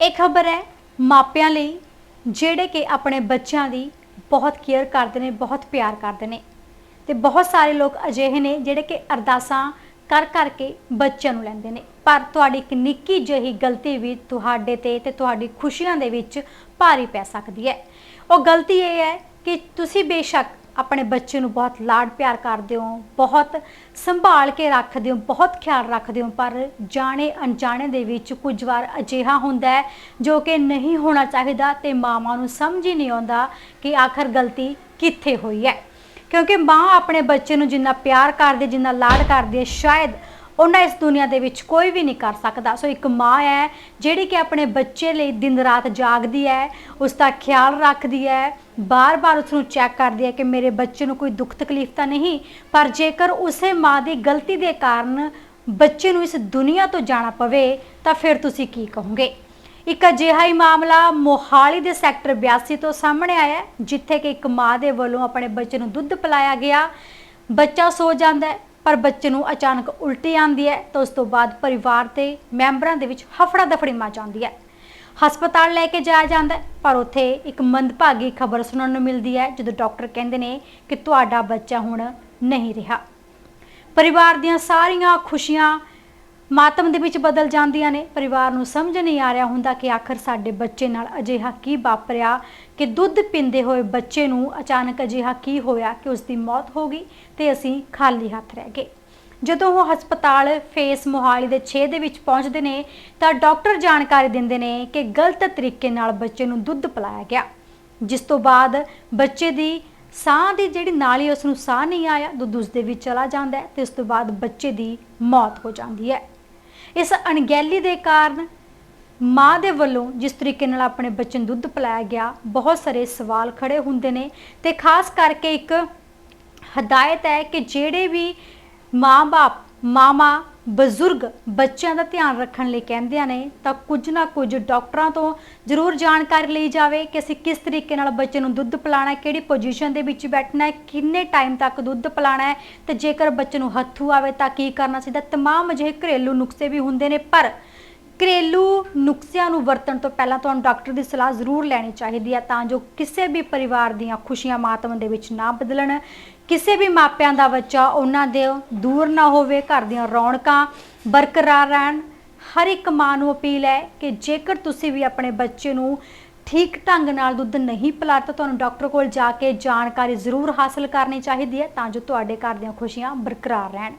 ਇਹ ਖਬਰ ਹੈ ਮਾਪਿਆਂ ਲਈ, ਜਿਹੜੇ ਕਿ ਆਪਣੇ ਬੱਚਿਆਂ ਦੀ ਬਹੁਤ ਕੇਅਰ ਕਰਦੇ ਨੇ, ਬਹੁਤ ਪਿਆਰ ਕਰਦੇ ਨੇ। ਤੇ ਬਹੁਤ ਸਾਰੇ ਲੋਕ ਅਜਿਹੇ ਨੇ ਜਿਹੜੇ ਕਿ ਅਰਦਾਸਾਂ ਕਰ ਕਰਕੇ ਬੱਚਿਆਂ ਨੂੰ ਲੈਂਦੇ ਨੇ। ਪਰ ਤੁਹਾਡੀ ਇੱਕ ਨਿੱਕੀ ਜਿਹੀ ਗਲਤੀ ਵੀ ਤੁਹਾਡੇ ਤੇ ਤੇ ਤੁਹਾਡੀ ਖੁਸ਼ੀਆਂ ਦੇ ਵਿੱਚ ਭਾਰੀ ਪੈ ਸਕਦੀ ਹੈ। ਉਹ ਗਲਤੀ ਇਹ ਹੈ ਕਿ ਤੁਸੀਂ ਬੇਸ਼ੱਕ ਆਪਣੇ ਬੱਚੇ ਨੂੰ ਬਹੁਤ ਲਾਡ ਪਿਆਰ ਕਰਦੇ ਹੋ, ਬਹੁਤ ਸੰਭਾਲ ਕੇ ਰੱਖਦੇ ਹੋ, ਬਹੁਤ ਖਿਆਲ ਰੱਖਦੇ ਹੋ, ਪਰ ਜਾਣੇ ਅਣਜਾਣੇ ਦੇ ਵਿੱਚ ਕੁਝ ਵਾਰ ਅਜਿਹਾ ਹੁੰਦਾ ਹੈ ਜੋ ਕਿ ਨਹੀਂ ਹੋਣਾ ਚਾਹੀਦਾ ਤੇ ਮਾਵਾਂ ਨੂੰ ਸਮਝ ਹੀ ਨਹੀਂ ਆਉਂਦਾ ਕਿ ਆਖਰ ਗਲਤੀ ਕਿੱਥੇ ਹੋਈ ਹੈ। ਕਿਉਂਕਿ ਮਾਂ ਆਪਣੇ ਬੱਚੇ ਨੂੰ ਜਿੰਨਾ ਪਿਆਰ ਕਰਦੀ, ਜਿੰਨਾ ਲਾਡ ਕਰਦੀ ਹੈ, ਸ਼ਾਇਦ ਉਹਨਾਂ ਇਸ ਦੁਨੀਆ ਦੇ ਵਿੱਚ ਕੋਈ ਵੀ ਨਹੀਂ ਕਰ ਸਕਦਾ। ਸੋ ਇੱਕ ਮਾਂ ਹੈ, ਜਿਹੜੀ ਕਿ ਆਪਣੇ ਬੱਚੇ ਲਈ ਦਿਨ ਰਾਤ ਜਾਗਦੀ ਹੈ, ਉਸ ਦਾ ਖਿਆਲ ਰੱਖਦੀ ਹੈ, ਬਾਰ-ਬਾਰ ਉਸ ਨੂੰ ਚੈੱਕ ਕਰਦੀ ਹੈ ਕਿ ਮੇਰੇ ਬੱਚੇ ਨੂੰ ਕੋਈ ਦੁੱਖ ਤਕਲੀਫ ਤਾਂ ਨਹੀਂ, ਪਰ ਜੇਕਰ ਉਸੇ ਮਾਂ ਦੀ ਗਲਤੀ ਦੇ ਕਾਰਨ ਬੱਚੇ ਨੂੰ ਇਸ ਦੁਨੀਆ ਤੋਂ ਜਾਣਾ ਪਵੇ, ਤਾਂ ਫਿਰ ਤੁਸੀਂ ਕੀ ਕਹੋਗੇ? ਇੱਕ ਅਜਿਹਾ ਹੀ ਮਾਮਲਾ ਮੋਹਾਲੀ ਦੇ ਸੈਕਟਰ 82 ਤੋਂ ਸਾਹਮਣੇ ਆਇਆ, ਜਿੱਥੇ ਕਿ ਇੱਕ ਮਾਂ ਦੇ ਵੱਲੋਂ ਆਪਣੇ ਬੱਚੇ ਨੂੰ ਦੁੱਧ ਪਿਲਾਇਆ ਗਿਆ। ਬੱਚਾ ਸੋ ਜਾਂਦਾ ਹੈ। ਪਰ ਬੱਚੇ ਨੂੰ ਅਚਾਨਕ ਉਲਟੀ ਆਉਂਦੀ ਹੈ ਤਾਂ ਉਸ ਤੋਂ ਬਾਅਦ ਪਰਿਵਾਰ ਤੇ ਮੈਂਬਰਾਂ ਦੇ ਵਿੱਚ ਹਫੜਾ ਦਫੜੀ ਮਚ ਜਾਂਦੀ ਹੈ। ਹਸਪਤਾਲ ਲੈ ਕੇ ਜਾਇਆ ਜਾਂਦਾ ਪਰ ਉੱਥੇ ਇੱਕ ਮੰਦਭਾਗੀ ਖਬਰ ਸੁਣਨ ਨੂੰ ਮਿਲਦੀ ਹੈ, ਜਦੋਂ ਡਾਕਟਰ ਕਹਿੰਦੇ ਨੇ ਕਿ ਤੁਹਾਡਾ ਬੱਚਾ ਹੁਣ ਨਹੀਂ ਰਿਹਾ। ਪਰਿਵਾਰ ਦੀਆਂ ਸਾਰੀਆਂ ਖੁਸ਼ੀਆਂ ਮਾਤਮ ਦੇ ਵਿੱਚ ਬਦਲ ਜਾਂਦੀਆਂ ਨੇ। ਪਰਿਵਾਰ ਨੂੰ ਸਮਝ ਨਹੀਂ ਆ ਰਿਹਾ ਹੁੰਦਾ ਕਿ ਆਖਰ ਸਾਡੇ ਬੱਚੇ ਨਾਲ ਅਜਿਹਾ ਕੀ ਵਾਪਰਿਆ, ਕਿ ਦੁੱਧ ਪੀਂਦੇ ਹੋਏ ਬੱਚੇ ਨੂੰ ਅਚਾਨਕ ਅਜਿਹਾ ਕੀ ਹੋਇਆ ਕਿ ਉਸ ਦੀ ਮੌਤ ਹੋ ਗਈ ਤੇ ਅਸੀਂ ਖਾਲੀ ਹੱਥ ਰਹਿ ਗਏ। ਜਦੋਂ ਉਹ ਹਸਪਤਾਲ ਫੇਸ ਮੋਹਾਲੀ ਦੇ 6 ਦੇ ਵਿੱਚ ਪਹੁੰਚਦੇ ਨੇ, ਤਾਂ ਡਾਕਟਰ ਜਾਣਕਾਰੀ ਦਿੰਦੇ ਨੇ ਕਿ ਗਲਤ ਤਰੀਕੇ ਨਾਲ ਬੱਚੇ ਨੂੰ ਦੁੱਧ ਪਿਲਾਇਆ ਗਿਆ। ਜਿਸ ਤੋਂ ਬਾਅਦ ਬੱਚੇ ਦੀ ਸਾਹ ਦੀ ਜਿਹੜੀ ਨਾਲੀ ਉਸ ਨੂੰ ਸਾਹ ਨਹੀਂ ਆਇਆ, ਦੁੱਧ ਉਸ ਦੇ ਵਿੱਚ ਚਲਾ ਜਾਂਦਾ ਹੈ ਤੇ ਉਸ ਤੋਂ ਬਾਅਦ ਬੱਚੇ ਦੀ ਮੌਤ ਹੋ ਜਾਂਦੀ ਹੈ। ਇਸ ਅਣਗਹਿਲੀ ਦੇ ਕਾਰਨ ਮਾਂ ਦੇ ਵੱਲੋਂ ਜਿਸ ਤਰੀਕੇ ਨਾਲ ਆਪਣੇ ਬੱਚੇ ਨੂੰ ਦੁੱਧ ਪਿਲਾਇਆ ਗਿਆ, ਬਹੁਤ ਸਾਰੇ ਸਵਾਲ ਖੜੇ ਹੁੰਦੇ ਨੇ ਤੇ ਖਾਸ ਕਰਕੇ ਇੱਕ ਹਦਾਇਤ ਹੈ ਕਿ ਜਿਹੜੇ ਵੀ ਮਾਂ-ਬਾਪ ਮਾਮਾ ਬਜ਼ੁਰਗ ਬੱਚਿਆਂ ਦਾ ਧਿਆਨ ਰੱਖਣ ਲਈ ਕਹਿੰਦੇ ਨੇ, ਤਾਂ ਕੁਝ ਨਾ ਕੁਝ ਡਾਕਟਰਾਂ ਤੋਂ ਜ਼ਰੂਰ ਜਾਣਕਾਰੀ ਲਈ ਜਾਵੇ ਕਿ ਅਸੀਂ ਕਿਸ ਤਰੀਕੇ ਨਾਲ ਬੱਚੇ ਨੂੰ ਦੁੱਧ ਪਿਲਾਣਾ ਹੈ, ਕਿਹੜੀ ਪੋਜੀਸ਼ਨ ਦੇ ਵਿੱਚ ਬੈਠਣਾ ਹੈ, ਕਿੰਨੇ ਟਾਈਮ ਤੱਕ ਦੁੱਧ ਪਿਲਾਣਾ ਹੈ, ਤੇ ਜੇਕਰ ਬੱਚੇ ਨੂੰ ਹੱਥੂ ਆਵੇ ਤਾਂ ਕੀ ਕਰਨਾ ਚਾਹੀਦਾ? ਤਮਾਮ ਅਜਿਹੇ ਘਰੇਲੂ ਨੁਸਖੇ ਵੀ ਹੁੰਦੇ ਨੇ, ਪਰ ਘਰੇਲੂ ਨੁਕਸਿਆਂ ਨੂੰ ਵਰਤਣ ਤੋਂ ਪਹਿਲਾਂ ਤੁਹਾਨੂੰ ਡਾਕਟਰ ਦੀ ਸਲਾਹ ਜ਼ਰੂਰ ਲੈਣੀ ਚਾਹੀਦੀ ਹੈ ਤਾਂ ਜੋ ਕਿਸੇ ਵੀ ਪਰਿਵਾਰ ਦੀਆਂ ਖੁਸ਼ੀਆਂ ਮਾਤਮ ਦੇ ਵਿੱਚ ਨਾ ਬਦਲਣ। ਕਿਸੇ ਵੀ ਮਾਪਿਆਂ ਦਾ ਬੱਚਾ ਉਹਨਾਂ ਦੇ ਦੂਰ ਨਾ ਹੋਵੇ, ਘਰ ਦੀਆਂ ਰੌਣਕਾਂ ਬਰਕਰਾਰ ਰਹਿਣ। ਹਰ ਇੱਕ ਮਾਂ ਨੂੰ ਅਪੀਲ ਹੈ ਕਿ ਜੇਕਰ ਤੁਸੀਂ ਵੀ ਆਪਣੇ ਬੱਚੇ ਨੂੰ ਠੀਕ ਢੰਗ ਨਾਲ ਦੁੱਧ ਨਹੀਂ ਪਿਲਾ ਤਾਂ ਤੁਹਾਨੂੰ ਡਾਕਟਰ ਕੋਲ ਜਾ ਕੇ ਜਾਣਕਾਰੀ ਜ਼ਰੂਰ ਹਾਸਲ ਕਰਨੀ ਚਾਹੀਦੀ ਹੈ ਤਾਂ ਜੋ ਤੁਹਾਡੇ ਘਰ ਦੀਆਂ ਖੁਸ਼ੀਆਂ ਬਰਕਰਾਰ ਰਹਿਣ।